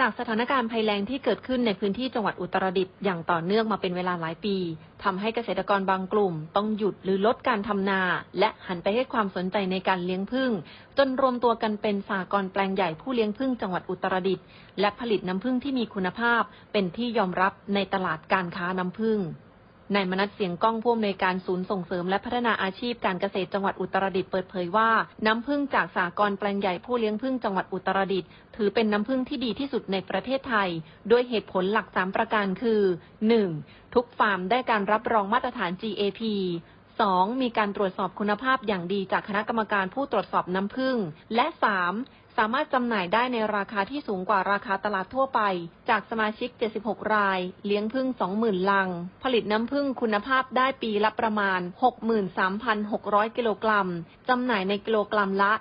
จากสถานการณ์ภัยแล้งที่เกิดขึ้นในพื้นที่จังหวัดอุตรดิตถ์อย่างต่อเนื่องมาเป็นเวลาหลายปีทำให้เกษตรกรบางกลุ่ม ต้องหยุดหรือลดการทำนา และหันไปให้ความสนใจในการเลี้ยงผึ้งจนรวมตัวกันเป็นสากรแปลงใหญ่ผู้เลี้ยงผึ้งจังหวัดอุตรดิตถ์และผลิตน้ำผึ้งที่มีคุณภาพ เป็นที่ยอมรับในตลาดการค้าน้ำผึ้ง นายมนัสเสียงก้องผู้อำนวยการศูนย์ส่งเสริมและพัฒนาอาชีพการเกษตรจังหวัดอุตรดิตถ์เปิดเผยว่า น้ำผึ้งจากสากรแปลงใหญ่ผู้เลี้ยงผึ้งจังหวัดอุตรดิตถ์ถือเป็นน้ำผึ้งที่ดีที่สุดในประเทศไทยโดยเหตุผลหลัก 3 ประการคือ 1. ทุกฟาร์มได้การรับรองมาตรฐาน GAP 2. มีการตรวจสอบคุณภาพอย่างดีจากคณะกรรมการผู้ตรวจสอบน้ำผึ้งและ 3. สามารถจำหน่ายได้ในราคาที่สูงกว่าราคาตลาดทั่วไป จากสมาชิก 76 ราย เลี้ยงผึ้ง20,000 ลัง ผลิตน้ำผึ้งคุณภาพได้ปีละประมาณ 63,600 กิโลกรัม จำหน่ายในกิโลกรัมละ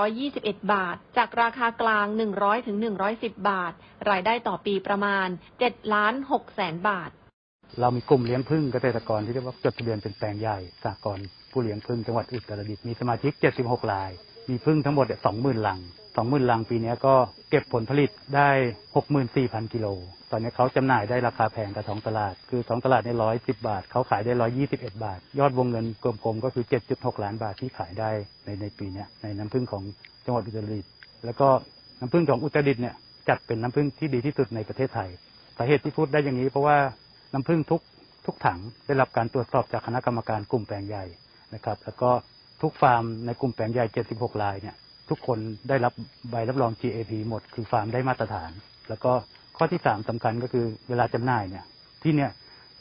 121 บาท จากราคากลาง 100 ถึง 110 บาท รายได้ต่อปีประมาณ7ล้าน6แสนบาท เรามีกลุ่มเลี้ยงผึ้งเกษตรกรที่เรียกว่าจดทะเบียนเป็นแปลงใหญ่สากลผู้เลี้ยงผึ้งจังหวัดอุตรดิตถ์มีสมาชิก 76 ราย มีผึ้งทั้งหมดเนี่ย 20,000ลัง20,000ลังปีนี้ก็เก็บผลผลิตได้64,000กิโล ตอนนี้เขาจำหน่ายได้ราคาแพงกับท้องตลาด คือท้องตลาดใน110บาท เขาขายได้121บาท ยอดวงเงินกลมๆก็คือ7.6ล้านบาทที่ขายได้ในในปีนี้ในน้ำผึ้งของจังหวัดอุตรดิตถ์แล้วก็น้ำผึ้งของอุตรดิตถ์เนี่ยจัดเป็นน้ำผึ้งที่ดีที่สุดในประเทศไทยสาเหตุที่พูดได้อย่างนี้เพราะว่าน้ำผึ้งทุกทุกถังได้รับการตรวจสอบจากคณะกรรมการกลุ่มแปลงใหญ่นะครับ แล้วก็ทุกฟาร์มในกลุ่มแปลงใหญ่ 76รายเนี่ย ทุกคนได้รับใบรับรอง GAP หมด คือฟาร์มได้มาตรฐาน แล้วก็ข้อที่สามสำคัญก็คือเวลาจำหน่ายเนี่ย ที่เนี่ย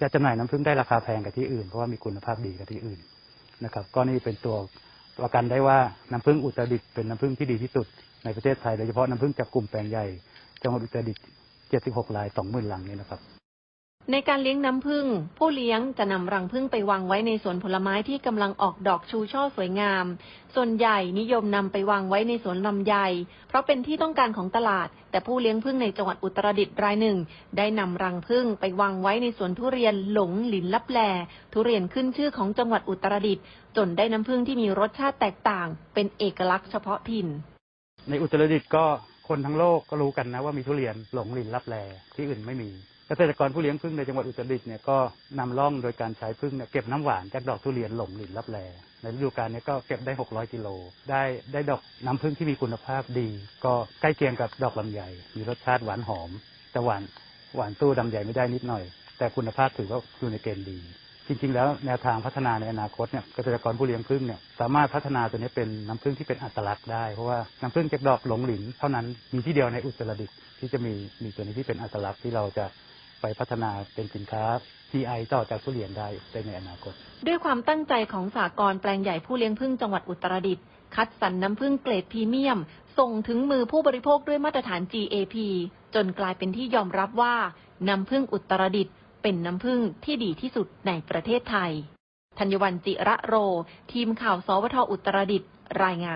จะจำหน่ายน้ำผึ้งได้ราคาแพงกว่าที่อื่น เพราะว่ามีคุณภาพดีกว่าที่อื่นนะครับ ก็นี่เป็นตัวประกันได้ว่าน้ำผึ้งอุตรดิตถ์เป็นน้ำผึ้งที่ดีที่สุดในประเทศไทยโดยเฉพาะน้ำผึ้งจากกลุ่มแปลงใหญ่จังหวัดอุตรดิตถ์76ราย 20,000ลังนี่นะครับ ในการเลี้ยงน้ำผึ้งผู้เลี้ยงจะนำรังผึ้งไปวางไว้ในสวนผลไม้ที่กำลังออกดอกชูช่อสวยงาม ส่วนใหญ่นิยมนำไปวางไว้ในสวนลำไย เพราะเป็นที่ต้องการของตลาด แต่ผู้เลี้ยงผึ้งในจังหวัดอุตรดิตถ์รายหนึ่ง ได้นำรังผึ้งไปวางไว้ในสวนทุเรียนหลงหลินลับแลทุเรียนขึ้นชื่อของจังหวัดอุตรดิตถ์จนได้น้ำผึ้งที่มีรสชาติแตกต่าง เป็นเอกลักษณ์เฉพาะถิ่น ในอุตรดิตถ์ก็คนทั้งโลกก็รู้กันนะว่ามีทุเรียนหลงลินรับแลที่อื่นไม่มี เกษตรกรผู้เลี้ยงผึ้งในจังหวัดอุตรดิตถ์เนี่ยก็นำร่องโดยการใช้ผึ้งเนี่ยเก็บน้ำหวานจากดอกทุเรียนหลงลินรับแลในฤดูกาลนี้ก็เก็บได้ 600 กิโล ได้ได้ดอกน้ำผึ้งที่มีคุณภาพดี ก็ใกล้เคียงกับดอกลำไย มีรสชาติหวานหอม แต่หวานหวานตู้ลำไยไม่ได้นิดหน่อย แต่คุณภาพถือว่าอยู่ในเกณฑ์ดี จริง ๆ แล้วแนวทางพัฒนาในอนาคตเนี่ยเกษตรกรผู้เลี้ยงผึ้งเนี่ยสามารถพัฒนาตัวนี้เป็นน้ำผึ้งที่เป็นอัตลักษณ์ได้เพราะว่าน้ำผึ้งจากดอกหลงหลินเท่านั้นมีที่เดียวในอุตรดิตถ์ที่จะมีมีตัวนี้ที่เป็นอัตลักษณ์ที่เราจะ ไปพัฒนาเป็นสินค้า GI ต่อจากทุเรียนได้ได้ในอนาคต ด้วยความตั้งใจของสากรแปลงใหญ่ผู้เลี้ยงผึ้งจังหวัดอุตรดิตถ์คัดสรรน้ำผึ้งเกรดพรีเมียม ส่งถึงมือผู้บริโภคด้วยมาตรฐาน GAP จนกลายเป็นที่ยอมรับว่า น้ำผึ้งอุตรดิตถ์เป็นน้ำผึ้งที่ดีที่สุดในประเทศไทย ธัญวันจิระโร ทีมข่าวสวทอุตรดิตถ์รายงาน